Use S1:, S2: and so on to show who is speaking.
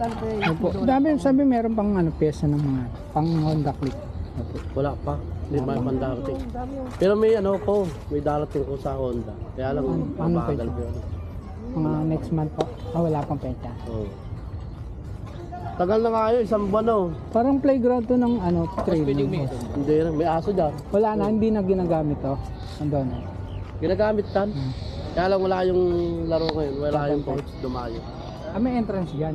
S1: country.
S2: Opo. Dami, sabi meron pang ano, pyesa ng mga pang Honda Click. Opo.
S3: Wala pa. Hindi pa yung pandarating. Pero may ano ko, may darating ko sa Honda. Kaya lang,
S2: Ano- ano
S3: mabagal ko yun.
S2: Mga next month po. Ah, wala pang pecha.
S3: Oo. Tagal na nga yun, isang buwan oh.
S2: Parang playground to ng ano, training. boss.
S3: Hindi rin, may aso dyan.
S2: Wala na, hindi na ginagamit to. Ando na.
S3: Ginagamit tan.
S2: Hmm.
S3: Kaya lang wala yung laro ngayon, wala yung coach dumayo.
S2: Ah, may entrance dyan.